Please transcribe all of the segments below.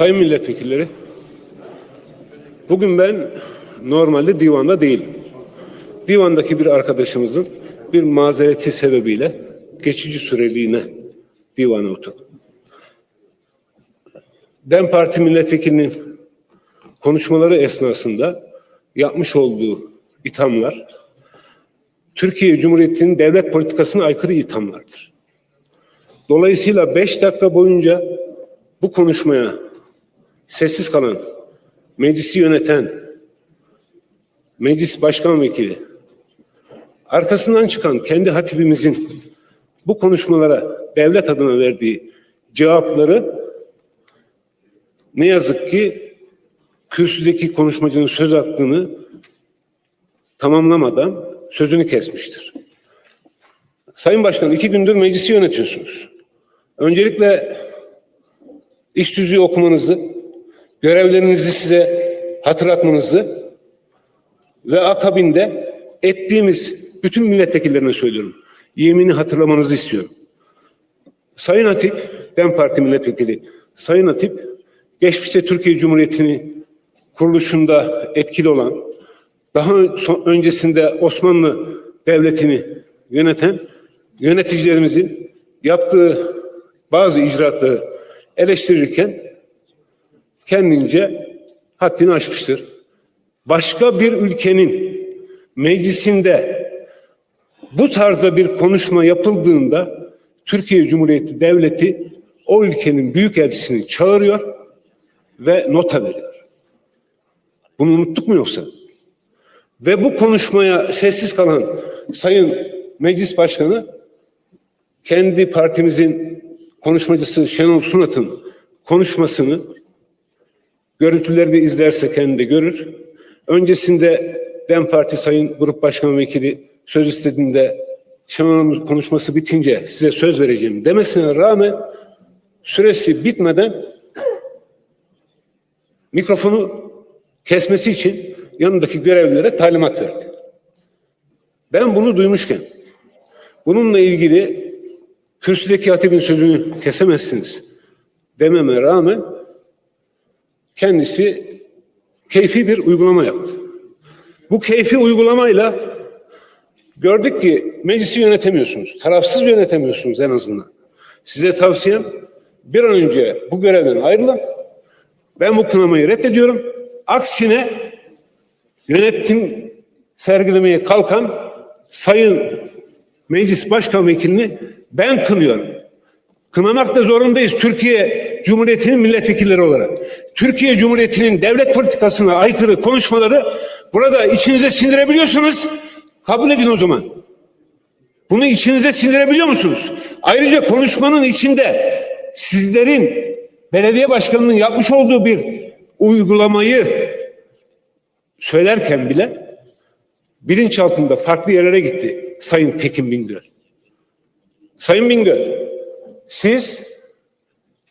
Sayın milletvekilleri, bugün ben normalde divanda değilim. Divandaki bir arkadaşımızın bir mazereti sebebiyle geçici süreliğine divana oturdum. DEM Parti milletvekilinin konuşmaları esnasında yapmış olduğu ithamlar Türkiye Cumhuriyeti'nin devlet politikasına aykırı ithamlardır. Dolayısıyla beş dakika boyunca bu konuşmaya sessiz kalan, meclisi yöneten, meclis başkan vekili, arkasından çıkan kendi hatibimizin bu konuşmalara devlet adına verdiği cevapları ne yazık ki kürsüdeki konuşmacının söz hakkını tamamlamadan sözünü kesmiştir. Sayın Başkan iki gündür meclisi yönetiyorsunuz. Öncelikle iş tüzüğü okumanızı, görevlerinizi size hatırlatmanızı ve akabinde ettiğimiz bütün milletvekillerine söylüyorum. Yemini hatırlamanızı istiyorum. Sayın Hatip, DEM Parti milletvekili Sayın Hatip, geçmişte Türkiye Cumhuriyeti'ni kuruluşunda etkili olan, daha öncesinde Osmanlı Devleti'ni yöneten yöneticilerimizin yaptığı bazı icraatları eleştirirken kendince haddini aşmıştır. Başka bir ülkenin meclisinde bu tarzda bir konuşma yapıldığında Türkiye Cumhuriyeti Devleti o ülkenin büyükelçisini çağırıyor ve nota veriyor. Bunu unuttuk mu yoksa? Ve bu konuşmaya sessiz kalan Sayın Meclis Başkanı kendi partimizin konuşmacısı Şenol Sunat'ın konuşmasını görüntülerini izlerse kendi de görür. Öncesinde DEM Parti Sayın Grup Başkan Vekili söz istediğinde Şenol'un konuşması bitince size söz vereceğim demesine rağmen süresi bitmeden mikrofonu kesmesi için yanındaki görevlilere talimat verdi. Ben bunu duymuşken bununla ilgili kürsüdeki hatibin sözünü kesemezsiniz dememe rağmen kendisi keyfi bir uygulama yaptı. Bu keyfi uygulamayla gördük ki meclisi yönetemiyorsunuz. Tarafsız yönetemiyorsunuz en azından. Size tavsiyem bir an önce bu görevden ayrılın. Ben bu kınamayı reddediyorum. Aksine yönetim sergilemeye kalkan Sayın Meclis Başkan Vekilini ben kınıyorum. Kınamak da zorundayız Türkiye Cumhuriyeti'nin milletvekilleri olarak. Türkiye Cumhuriyeti'nin devlet politikasına aykırı konuşmaları burada içinize sindirebiliyorsunuz. Kabul edin o zaman. Bunu içinize sindirebiliyor musunuz? Ayrıca konuşmanın içinde sizlerin belediye başkanının yapmış olduğu bir uygulamayı söylerken bile bilinç altında farklı yerlere gitti Sayın Tekin Bingöl. Sayın Bingöl, siz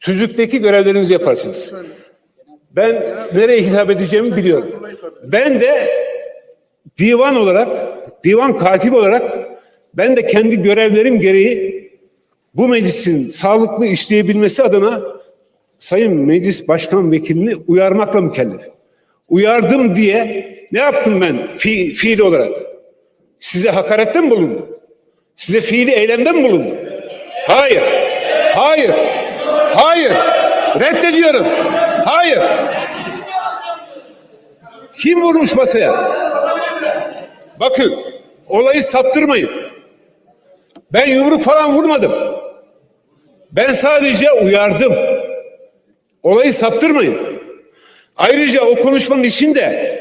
tüzükteki görevlerinizi yaparsınız. Ben nereye hitap edeceğimi biliyorum. Ben de divan olarak, divan katip olarak ben de kendi görevlerim gereği bu meclisin sağlıklı işleyebilmesi adına Sayın Meclis Başkan Vekilini uyarmakla mükellef. Uyardım diye ne yaptım ben fi, fiil olarak? Size hakarette mi bulundum? Size fiili eylemde mi bulundum? Hayır. Hayır. Hayır. Reddediyorum. Hayır. Kim vurmuş masaya? Bakın olayı saptırmayın. Ben yumruk falan vurmadım. Ben sadece uyardım. Olayı saptırmayın. Ayrıca o konuşmanın içinde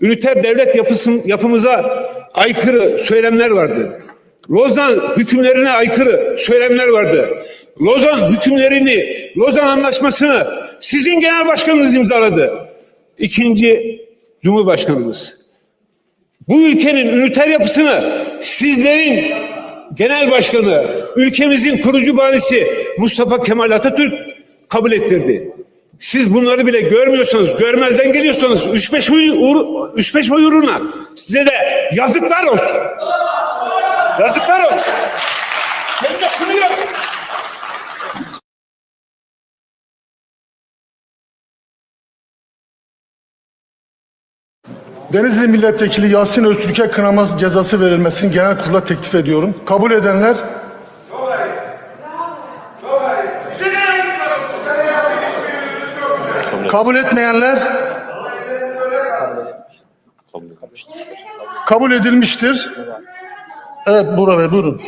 üniter devlet yapısın, yapımıza aykırı söylemler vardı. Lozan hükümlerine aykırı söylemler vardı. Lozan hükümlerini, Lozan anlaşmasını sizin genel başkanınız imzaladı. İkinci Cumhurbaşkanımız. Bu ülkenin üniter yapısını sizlerin genel başkanı, ülkemizin kurucu banisi Mustafa Kemal Atatürk kabul ettirdi. Siz bunları bile görmüyorsanız, görmezden geliyorsanız 3-5 oy, 3-5 oy uğruna size de yazıklar olsun. Yazıklar olsun. Hem de kınıyor. Denizli Milletvekili Yasin Öztürk'e kınama cezası verilmesini genel kurula teklif ediyorum. Kabul edenler Kabul etmeyenler Kabul edilmiştir. Evet Burak Bey buyurun.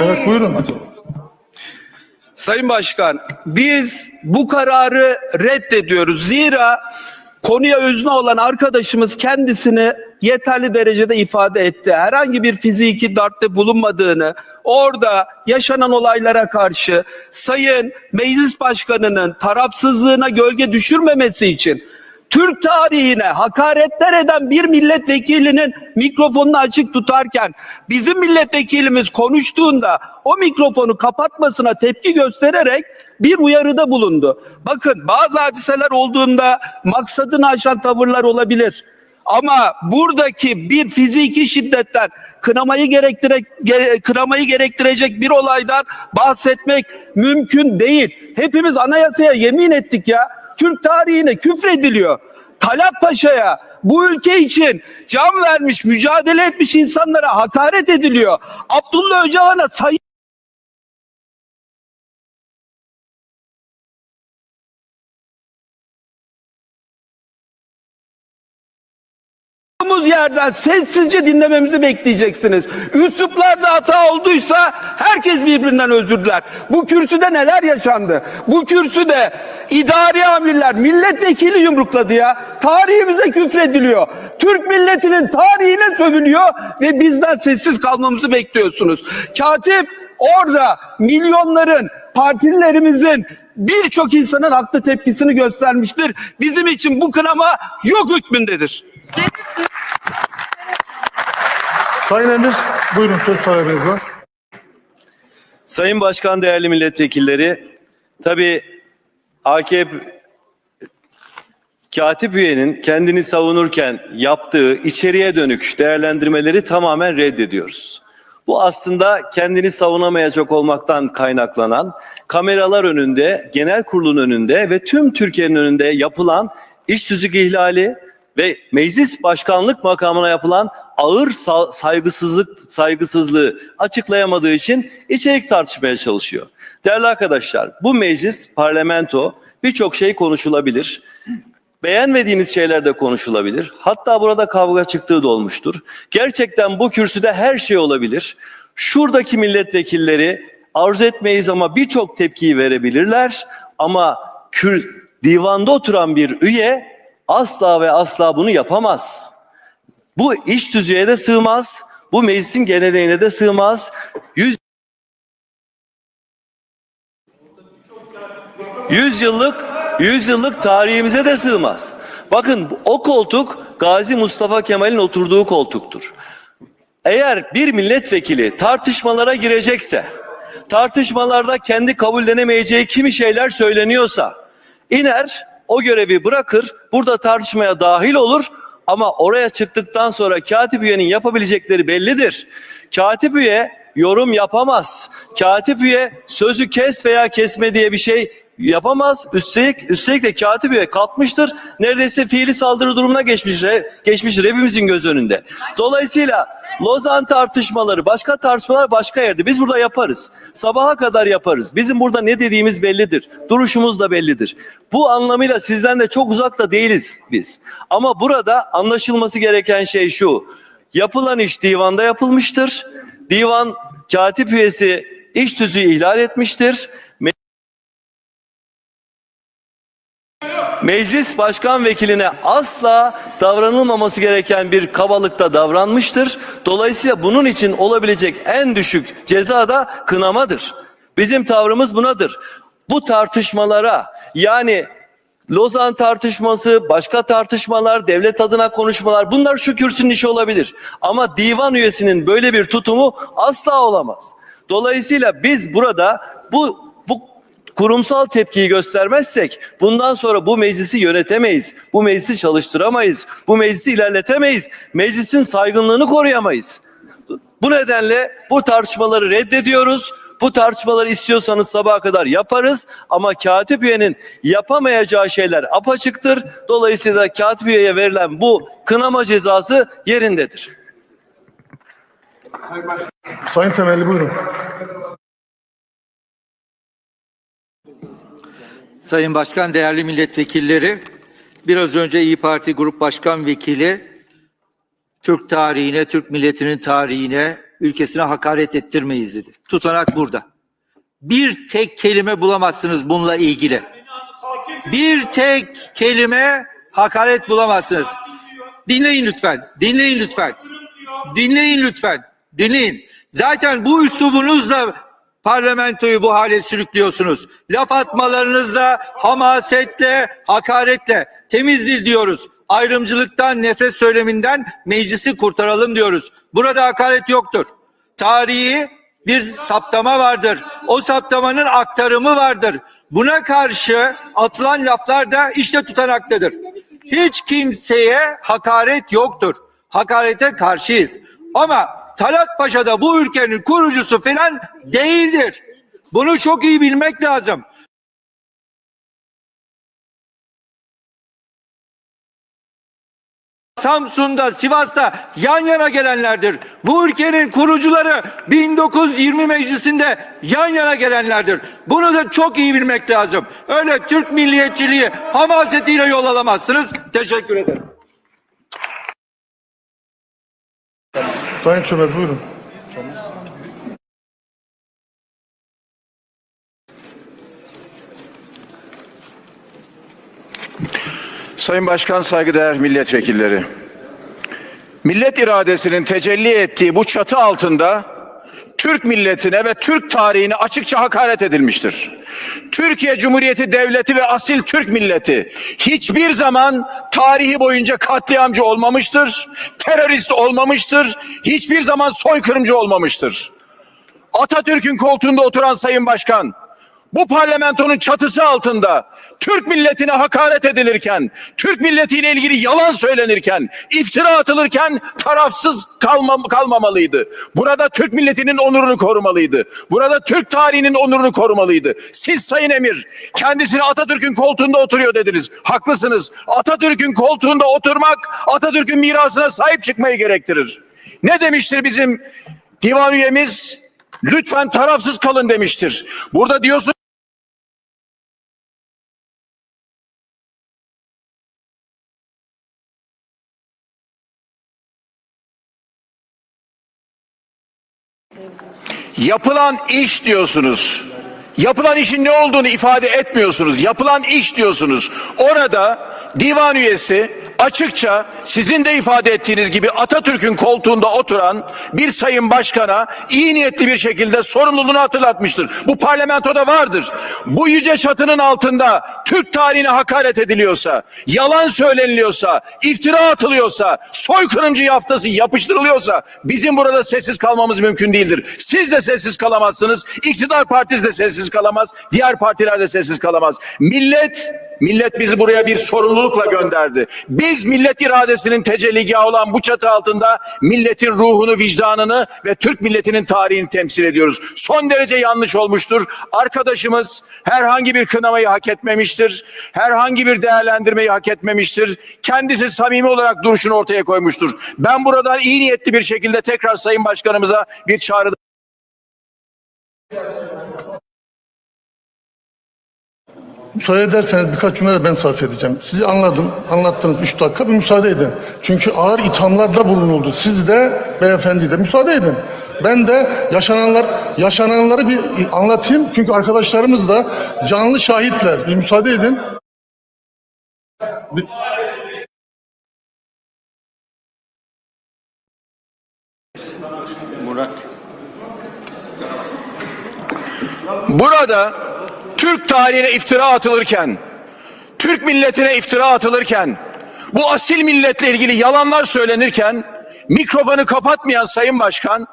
Evet buyurun. Sayın Başkan, biz bu kararı reddediyoruz. Zira konuya özne olan arkadaşımız kendisini yeterli derecede ifade etti. Herhangi bir fiziki darpte bulunmadığını, orada yaşanan olaylara karşı Sayın Meclis Başkanı'nın tarafsızlığına gölge düşürmemesi için Türk tarihine hakaretler eden bir milletvekilinin mikrofonunu açık tutarken bizim milletvekilimiz konuştuğunda o mikrofonu kapatmasına tepki göstererek bir uyarıda bulundu. Bakın bazı hadiseler olduğunda maksadını aşan tavırlar olabilir. Ama buradaki bir fiziki şiddetten kınamayı gere- kınamayı gerektirecek bir olaydan bahsetmek mümkün değil. Hepimiz anayasaya yemin ettik ya. Türk tarihine küfrediliyor. Talat Paşa'ya bu ülke için can vermiş, mücadele etmiş insanlara hakaret ediliyor. Abdullah Öcalan'a sayı Olduğumuz yerden sessizce dinlememizi bekleyeceksiniz. Üsluplarda hata olduysa herkes birbirinden özür diler. Bu kürsüde neler yaşandı? Bu kürsüde idari amirler milletvekili yumrukladı ya. Tarihimize küfrediliyor. Türk milletinin tarihine sövülüyor ve bizden sessiz kalmamızı bekliyorsunuz. Katip orada milyonların partilerimizin birçok insanın haklı tepkisini göstermiştir. Bizim için bu kınama yok hükmündedir. Sayın Emir buyurun söz sahibiniz var. Sayın Başkan, değerli milletvekilleri, tabii AKP katip üyenin kendini savunurken yaptığı içeriye dönük değerlendirmeleri tamamen reddediyoruz. Bu aslında kendini savunamayacak olmaktan kaynaklanan kameralar önünde, genel kurulun önünde ve tüm Türkiye'nin önünde yapılan iş tüzük ihlali ve meclis başkanlık makamına yapılan ağır sa- saygısızlık saygısızlığı açıklayamadığı için içerik tartışmaya çalışıyor. Değerli arkadaşlar, bu meclis, parlamento birçok şey konuşulabilir. Beğenmediğiniz şeyler de konuşulabilir. Hatta burada kavga çıktığı da olmuştur. Gerçekten bu kürsüde her şey olabilir. Şuradaki milletvekilleri arzu etmeyiz ama birçok tepkiyi verebilirler. Ama kür, divanda oturan bir üye asla ve asla bunu yapamaz. Bu iş tüzüğe de sığmaz. Bu meclisin geleneğine de sığmaz. Yüz Yüz yıllık, yüz yıllık tarihimize de sığmaz. Bakın o koltuk Gazi Mustafa Kemal'in oturduğu koltuktur. Eğer bir milletvekili tartışmalara girecekse, tartışmalarda kendi kabullenemeyeceği kimi şeyler söyleniyorsa, iner, o görevi bırakır, burada tartışmaya dahil olur ama oraya çıktıktan sonra katip üyenin yapabilecekleri bellidir. Katip üye yorum yapamaz. Katip üye sözü kes veya kesme diye bir şey yapamaz. Üstelik, üstelik de katip üye kalkmıştır. Neredeyse fiili saldırı durumuna geçmiştir, geçmiştir hepimizin göz önünde. Dolayısıyla Lozan tartışmaları, başka tartışmalar başka yerde. Biz burada yaparız. Sabaha kadar yaparız. Bizim burada ne dediğimiz bellidir. Duruşumuz da bellidir. Bu anlamıyla sizden de çok uzakta değiliz biz. Ama burada anlaşılması gereken şey şu. Yapılan iş divanda yapılmıştır. Divan katip üyesi iş tüzüğü ihlal etmiştir. Meclis başkan vekiline asla davranılmaması gereken bir kabalıkta davranmıştır. Dolayısıyla bunun için olabilecek en düşük ceza da kınamadır. Bizim tavrımız bunadır. Bu tartışmalara yani Lozan tartışması, başka tartışmalar, devlet adına konuşmalar bunlar şu kürsünün işi olabilir. Ama divan üyesinin böyle bir tutumu asla olamaz. Dolayısıyla biz burada bu kurumsal tepkiyi göstermezsek bundan sonra bu meclisi yönetemeyiz. Bu meclisi çalıştıramayız. Bu meclisi ilerletemeyiz. Meclisin saygınlığını koruyamayız. Bu nedenle bu tartışmaları reddediyoruz. Bu tartışmaları istiyorsanız sabaha kadar yaparız ama katip üyenin yapamayacağı şeyler apaçıktır. Dolayısıyla katip üyeye verilen bu kınama cezası yerindedir. Sayın Temelli buyurun. Sayın Başkan, değerli milletvekilleri, biraz önce İyi Parti Grup Başkan Vekili Türk tarihine, Türk milletinin tarihine, ülkesine hakaret ettirmeyiz dedi. Tutanak burada. Bir tek kelime bulamazsınız bununla ilgili. Bir tek kelime hakaret bulamazsınız. Dinleyin lütfen, dinleyin lütfen. Dinleyin lütfen, dinleyin. Zaten bu üslubunuzla parlamentoyu bu hale sürüklüyorsunuz. Laf atmalarınızla, hamasetle, hakaretle temiz dil diyoruz. Ayrımcılıktan, nefret söyleminden meclisi kurtaralım diyoruz. Burada hakaret yoktur. Tarihi bir saptama vardır. O saptamanın aktarımı vardır. Buna karşı atılan laflar da işte tutanaktadır. Hiç kimseye hakaret yoktur. Hakarete karşıyız. Ama Talat Paşa da bu ülkenin kurucusu falan değildir. Bunu çok iyi bilmek lazım. Samsun'da, Sivas'ta yan yana gelenlerdir. Bu ülkenin kurucuları 1920 meclisinde yan yana gelenlerdir. Bunu da çok iyi bilmek lazım. Öyle Türk milliyetçiliği hamasetiyle yol alamazsınız. Teşekkür ederim. Sayın Çömez buyurun. Sayın Başkan, saygıdeğer milletvekilleri. Millet iradesinin tecelli ettiği bu çatı altında Türk milletine ve Türk tarihine açıkça hakaret edilmiştir. Türkiye Cumhuriyeti Devleti ve asil Türk milleti hiçbir zaman tarihi boyunca katliamcı olmamıştır, terörist olmamıştır, hiçbir zaman soykırımcı olmamıştır. Atatürk'ün koltuğunda oturan Sayın Başkan, bu parlamentonun çatısı altında Türk milletine hakaret edilirken, Türk milletiyle ilgili yalan söylenirken, iftira atılırken tarafsız kalmam, kalmamalıydı. Burada Türk milletinin onurunu korumalıydı. Burada Türk tarihinin onurunu korumalıydı. Siz Sayın Emir kendisine Atatürk'ün koltuğunda oturuyor dediniz. Haklısınız. Atatürk'ün koltuğunda oturmak Atatürk'ün mirasına sahip çıkmayı gerektirir. Ne demiştir bizim divan üyemiz? Lütfen tarafsız kalın demiştir. Burada diyorsun Yapılan iş diyorsunuz. Yapılan işin ne olduğunu ifade etmiyorsunuz. Yapılan iş diyorsunuz. Orada divan üyesi açıkça sizin de ifade ettiğiniz gibi Atatürk'ün koltuğunda oturan bir sayın başkana iyi niyetli bir şekilde sorumluluğunu hatırlatmıştır. Bu parlamentoda vardır. Bu yüce çatının altında Türk tarihine hakaret ediliyorsa, yalan söyleniliyorsa, iftira atılıyorsa, soykırımcı yaftası yapıştırılıyorsa bizim burada sessiz kalmamız mümkün değildir. Siz de sessiz kalamazsınız. İktidar partisi de sessiz kalamaz. Diğer partiler de sessiz kalamaz. Millet Millet bizi buraya bir sorumlulukla gönderdi. Biz millet iradesinin tecelligahı olan bu çatı altında milletin ruhunu, vicdanını ve Türk milletinin tarihini temsil ediyoruz. Son derece yanlış olmuştur. Arkadaşımız herhangi bir kınamayı hak etmemiştir. Herhangi bir değerlendirmeyi hak etmemiştir. Kendisi samimi olarak duruşunu ortaya koymuştur. Ben buradan iyi niyetli bir şekilde tekrar Sayın Başkanımıza bir çağrıda Müsaade ederseniz birkaç cümle de ben sarf edeceğim. Sizi anladım, anlattınız 3 dakika bir müsaade edin. Çünkü ağır ithamlarda bulunuldu. Siz de beyefendi de müsaade edin. Ben de yaşananlar yaşananları bir anlatayım. Çünkü arkadaşlarımız da canlı şahitler. Bir müsaade edin. Bir- Burada Türk tarihine iftira atılırken, Türk milletine iftira atılırken, bu asil milletle ilgili yalanlar söylenirken mikrofonu kapatmayan Sayın Başkan,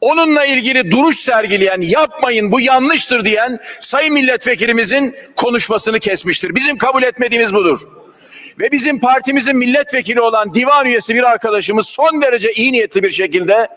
onunla ilgili duruş sergileyen, yapmayın bu yanlıştır diyen Sayın Milletvekilimizin konuşmasını kesmiştir. Bizim kabul etmediğimiz budur. Ve bizim partimizin milletvekili olan divan üyesi bir arkadaşımız son derece iyi niyetli bir şekilde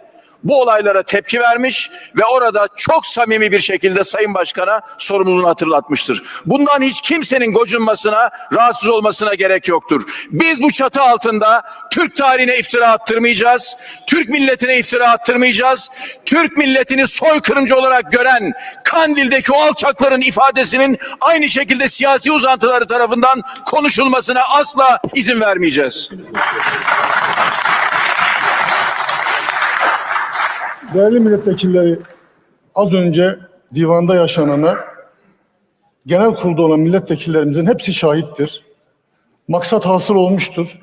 bu olaylara tepki vermiş ve orada çok samimi bir şekilde Sayın Başkan'a sorumluluğunu hatırlatmıştır. Bundan hiç kimsenin gocunmasına, rahatsız olmasına gerek yoktur. Biz bu çatı altında Türk tarihine iftira attırmayacağız. Türk milletine iftira attırmayacağız. Türk milletini soykırımcı olarak gören Kandil'deki o alçakların ifadesinin aynı şekilde siyasi uzantıları tarafından konuşulmasına asla izin vermeyeceğiz. Değerli milletvekilleri, az önce divanda yaşanana genel kurulda olan milletvekillerimizin hepsi şahittir. Maksat hasıl olmuştur.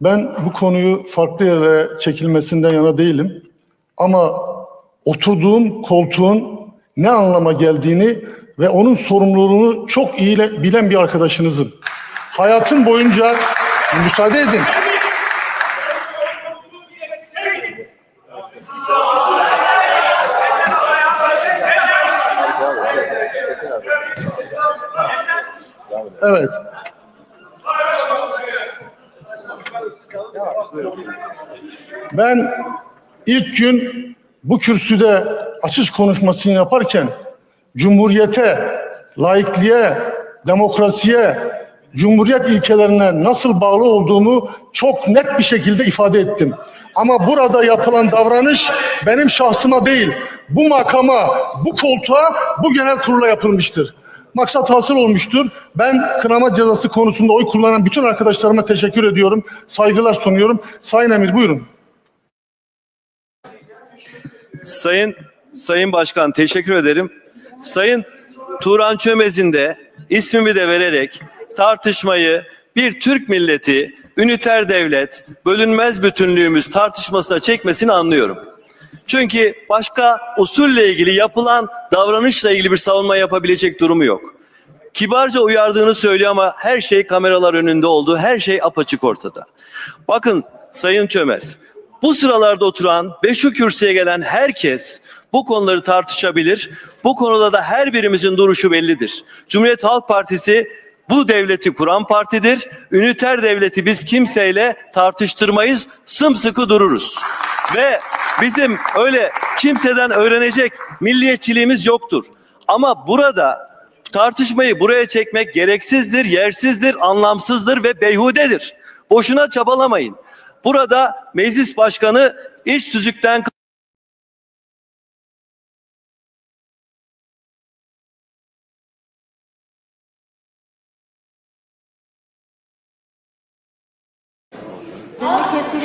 Ben bu konuyu farklı yerlere çekilmesinden yana değilim. Ama oturduğum koltuğun ne anlama geldiğini ve onun sorumluluğunu çok iyi bilen bir arkadaşınızım. Hayatım boyunca müsaade edin. Evet. Ben ilk gün bu kürsüde açış konuşmasını yaparken Cumhuriyete, laikliğe, demokrasiye, Cumhuriyet ilkelerine nasıl bağlı olduğumu çok net bir şekilde ifade ettim. Ama burada yapılan davranış benim şahsıma değil, bu makama, bu koltuğa, bu genel kurula yapılmıştır. Maksat hasıl olmuştur. Ben kınama cezası konusunda oy kullanan bütün arkadaşlarıma teşekkür ediyorum. Saygılar sunuyorum. Sayın Emir buyurun. Sayın Sayın Başkan teşekkür ederim. Sayın Turan Çömez'in de ismimi de vererek tartışmayı bir Türk milleti, üniter devlet, bölünmez bütünlüğümüz tartışmasına çekmesini anlıyorum. Çünkü başka usulle ilgili yapılan davranışla ilgili bir savunma yapabilecek durumu yok. Kibarca uyardığını söylüyor ama her şey kameralar önünde oldu. Her şey apaçık ortada. Bakın Sayın Çömez, bu sıralarda oturan ve şu kürsüye gelen herkes bu konuları tartışabilir. Bu konuda da her birimizin duruşu bellidir. Cumhuriyet Halk Partisi bu devleti kuran partidir. Üniter devleti biz kimseyle tartıştırmayız. Sımsıkı dururuz. Ve bizim öyle kimseden öğrenecek milliyetçiliğimiz yoktur. Ama burada tartışmayı buraya çekmek gereksizdir, yersizdir, anlamsızdır ve beyhudedir. Boşuna çabalamayın. Burada meclis başkanı iş tüzükten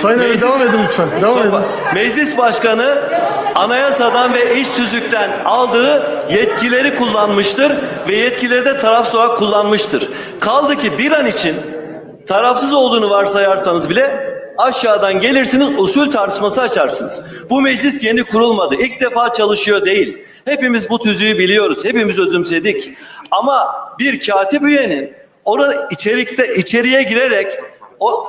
Sayın Emir devam edin lütfen. Devam edin. Meclis Başkanı anayasadan ve iş tüzükten aldığı yetkileri kullanmıştır ve yetkileri de tarafsız olarak kullanmıştır. Kaldı ki bir an için tarafsız olduğunu varsayarsanız bile aşağıdan gelirsiniz usul tartışması açarsınız. Bu meclis yeni kurulmadı. İlk defa çalışıyor değil. Hepimiz bu tüzüğü biliyoruz. Hepimiz özümsedik. Ama bir katip üyenin orada içerikte içeriye girerek o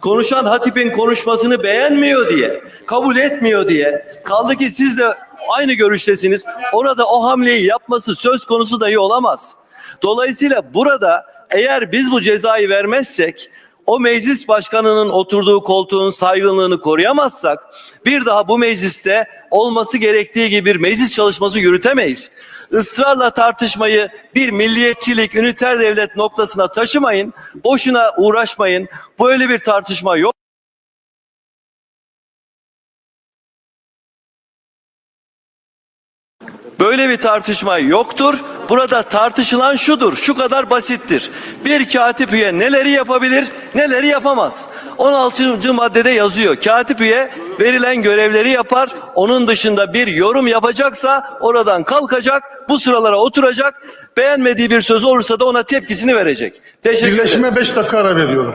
konuşan hatipin konuşmasını beğenmiyor diye, kabul etmiyor diye. Kaldı ki siz de aynı görüştesiniz. Orada o hamleyi yapması söz konusu dahi olamaz. Dolayısıyla burada eğer biz bu cezayı vermezsek o meclis başkanının oturduğu koltuğun saygınlığını koruyamazsak bir daha bu mecliste olması gerektiği gibi bir meclis çalışması yürütemeyiz. Israrla tartışmayı bir milliyetçilik, üniter devlet noktasına taşımayın. Boşuna uğraşmayın. Böyle bir tartışma yok. Böyle bir tartışma yoktur. Burada tartışılan şudur, şu kadar basittir. Bir katip üye neleri yapabilir, neleri yapamaz. 16. maddede yazıyor. Katip üye verilen görevleri yapar. Onun dışında bir yorum yapacaksa oradan kalkacak, bu sıralara oturacak. Beğenmediği bir söz olursa da ona tepkisini verecek. Teşekkür ederim. Birleşime 5 dakika ara veriyorum.